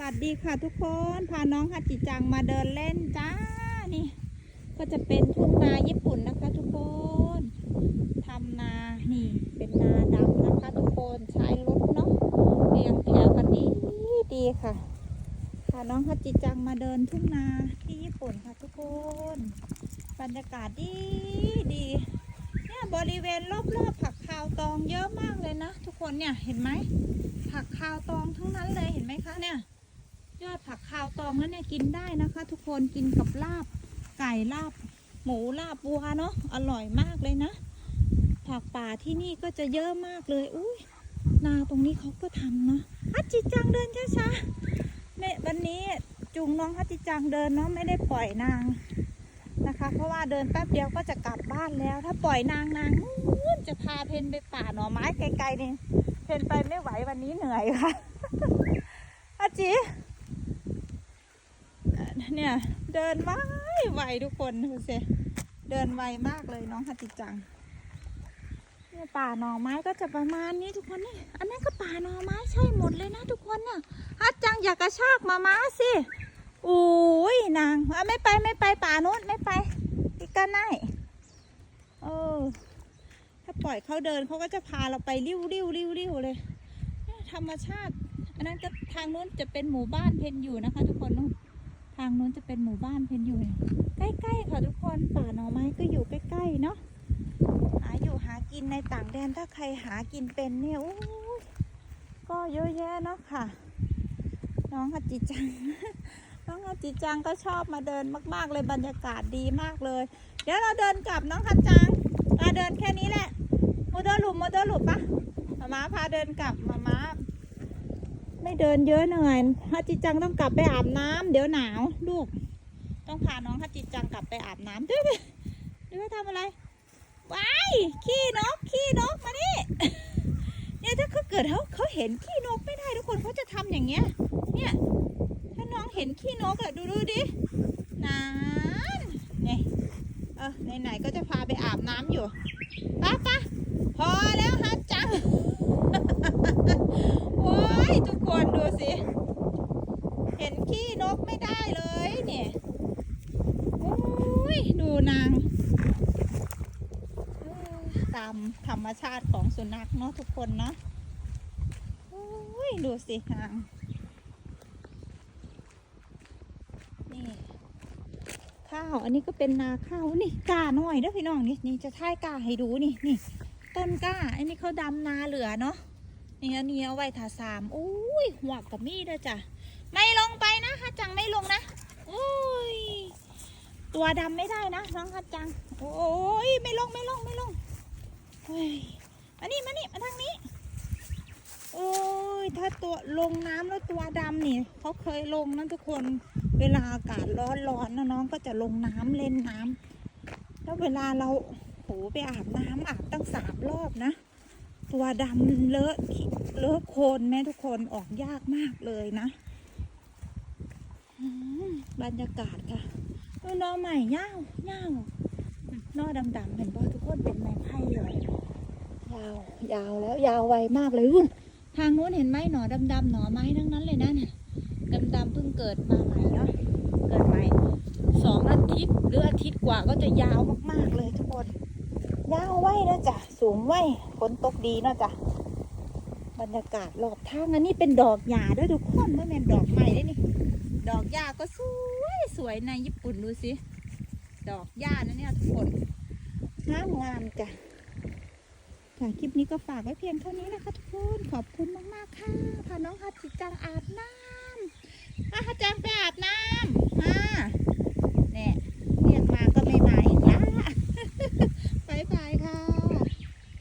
วัสดีค่ะทุกคนพาน้องฮัจิจังมาเดินเล่นจ้านี่ ก็จะเป็นทุ่งนาญี่ปุ่นนะคะทุกคนทำนานี่ เป็นนาดำนะคะทุกคนใช้รถเนาะเรียงแถวกันดีดีค่ะพาน้องฮัจิจังมาเดินทุ่งนาที่ญี่ปุ่นค่ะทุกคน บรรยากาศดีดีเนี่ยบริเวณรอบๆผักคาวตองเยอะมากเลยนะ ทุกคนเนี่ยเห็นไหมผักคาวตองทั้งนั้นเลยเห็นไหมคะเนี่ย ยอดผักคาวตองแล้วเนี่ยกินได้นะคะ ทุกคนกินกับลาบไก่ลาบ หมูลาบวัวเนาะอร่อยมากเลยนะ ผักป่าที่นี่ก็จะเยอะมากเลยอุ้ยนาตรงนี้เขาก็ทำเนาะฮัจจิจังเดินช้าๆแม่วันนี้จูงน้องฮัจจิจังเดินเนาะไม่ได้ปล่อยนางนะคะ เพราะว่าเดินแป๊บเดียวก็จะกลับบ้านแล้ว ถ้าปล่อยนางนางจะพาเพนไปป่าหน่อไม้ไกลๆนี่เพนไปไม่ไหววันนี้เหนื่อยค่ะอาจี เนี่ย เดินไวไวทุกคนดูสิเดินไวมากเลยน้องฮัติจังเนี่ยป่าหน่อไม้ก็จะประมาณนี้ทุกคนนี่อันนั้นก็ป่าหน่อไม้ใช่หมดเลยนะทุกคนน่ะฮัตจังอยากกระชากมาม้าสิอุ้ยนางอะไม่ไปไม่ไปป่านู้นไม่ไปอีกกันไนเออถ้าปล่อยเขาเดินเขาก็จะพาเราไปริ้วริ้วริ้วริ้วเลยธรรมชาติ อันนั้นก็ทางนู้นจะเป็นหมู่บ้านเพนอยู่นะคะ ทุกคนนู้นางนู้นจะเป็นหมู่บ้านเพนอยู่เนี่ยใกล้ๆค่ะทุกคนป่าหน่อไม้ก็อยู่ใกล้ๆเนาะหาอยู่หากินในต่างแดนถ้าใครหากินเป็นเนี่ยโอ้ยก็เยอะแยะเนาะค่ะ น้องฮัจจิจัง น้องฮัจจิจังก็ชอบมาเดินมาก ๆ เลยบรรยากาศดีมากเลย เดี๋ยวเราเดินกลับน้องฮัจจังมาเดินแค่นี้แหละโมเดลหลุมโมเดลหลุมปะมาม้าพาเดินกลับมาม้า ไม่เดินเยอะเหนื่อยฮัจจิจังต้องกลับไปอาบน้ำเดี๋ยวหนาวลูก ต้องพาน้องฮัจจิจังกลับไปอาบน้ำด้วยด้วยทำอะไรว้ายขี้นกขี้นกมานี่เนี่ยถ้าเขาเกิดเขาเขาเห็นขี้นกไม่ได้ทุกคนเขาจะทำอย่างเงี้ย เนี่ยถ้าน้องเห็นขี้นกอะดูดูดินานเนี่ยเออไหนๆก็จะพาไปอาบน้ำอยู่ไป้าป้าพอแล้วฮัจจัง โอ้ย ทุกคนดูสิ เห็นขี้นกไม่ได้เลยเนี่ยโอ้ยดูนางตามธรรมชาติของสุนัขเนาะทุกคนเนาะโอ้ยดูสินางนี่ข้าวอันนี้ก็เป็นนาข้าวนี่กาหน่อยเด้อพี่น้องนี่นี่จะท่ายกาให้ดูนี่นี่ต้นกาอันนี้เขาดำนาเหลือเนาะ นี่อันนี้เอาไว้ทาสามอุ้ยหัวกกับมีดเด้อจ้ะไม่ลงไปนะฮัจังไม่ลงนะอุ้ยตัวดำไม่ได้นะน้องฮัจัง โอ้ยไม่ลงไม่ลงไม่ลงเฮ้ยมานี่มานี่มาทางนี้โอ้ยถ้าตัวลงน้ำแล้วตัวดำนี่เขาเคยลงนะทุกคนเวลาอากาศร้อนๆนะน้องก็จะลงน้ำเล่นน้ำแล้วเวลาเราโหไปอาบน้ำอาบตั้งสามรอบนะ ตัวดำเลอะเลอะโคนแม่ทุกคนออกยากมากเลยนะบรรยากาศค่ะดูหนอใหม่ย่าวย่าวนอดำๆเห็นป่ะทุกคนเป็นไม้ไผ่เลยยาวยาวแล้วยาวไวมากเลยอุ้ยทางนู้นเห็นไหมหนอดำๆหนอไม้ทั้งนั้นเลยนะเนี่ยดำๆเพิ่งเกิดมาใหม่เนาะเกิดใหม่สองอาทิตย์หรืออาทิตย์กว่าก็จะยาวมากๆเลยทุกค นยาวไว้นะจ๊ะสูงไว้ฝนตกดีเนาะจ๊ะบรรยากาศรอบทางอันนี้เป็นดอกหญ้าด้วยทุกคนไม่แม่นดอกใหม่ด้วยนี่ ดอกหญ้าก็สวยสวยในญี่ปุ่นดูสิดอกหญ้านะเนี่ยทุกคนงามงามจ้ะค่ะคลิปนี้ก็ฝากไว้เพียงเท่านี้นะคะทุกคนขอบคุณมากๆค่ะพาน้องฮัตจิจังอาบน้ำอาฮัตจังไปอาบ